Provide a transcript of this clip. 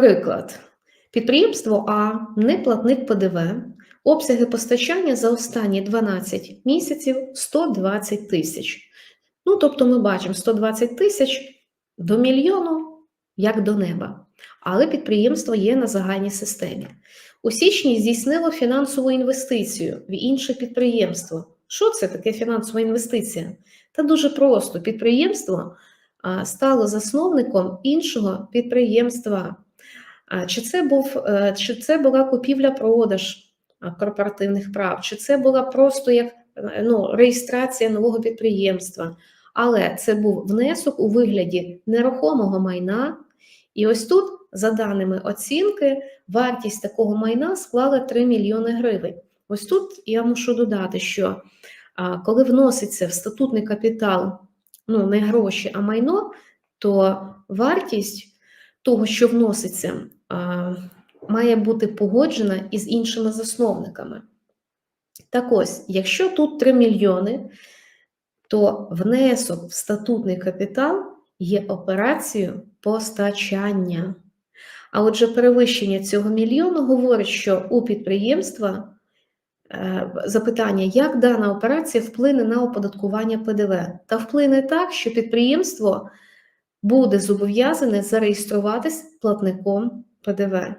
Приклад. Підприємство А не платник ПДВ, обсяги постачання за останні 12 місяців 120 тисяч. Ну, тобто ми бачимо 120 тисяч до мільйону, як до неба. Але підприємство є на загальній системі. У січні здійснило фінансову інвестицію в інше підприємство. Що це таке фінансова інвестиція? Та дуже просто. Підприємство стало засновником іншого підприємства. Чи це, був, е, чи це була купівля-продаж корпоративних прав, чи це була просто як е, ну, реєстрація нового підприємства. Але це був внесок у вигляді нерухомого майна. І ось тут, за даними оцінки, вартість такого майна склала 3 мільйони гривень. Ось тут я мушу додати, що коли вноситься в статутний капітал ну, не гроші, а майно, то вартість того, що вноситься, має бути погоджена із іншими засновниками. Так ось, якщо тут 3 мільйони, то внесок в статутний капітал є операцією постачання. А отже, перевищення цього мільйону говорить, що у підприємства е, запитання, як дана операція вплине на оподаткування ПДВ, та вплине так, що підприємство буде зобов'язане зареєструватись платником ПДВ.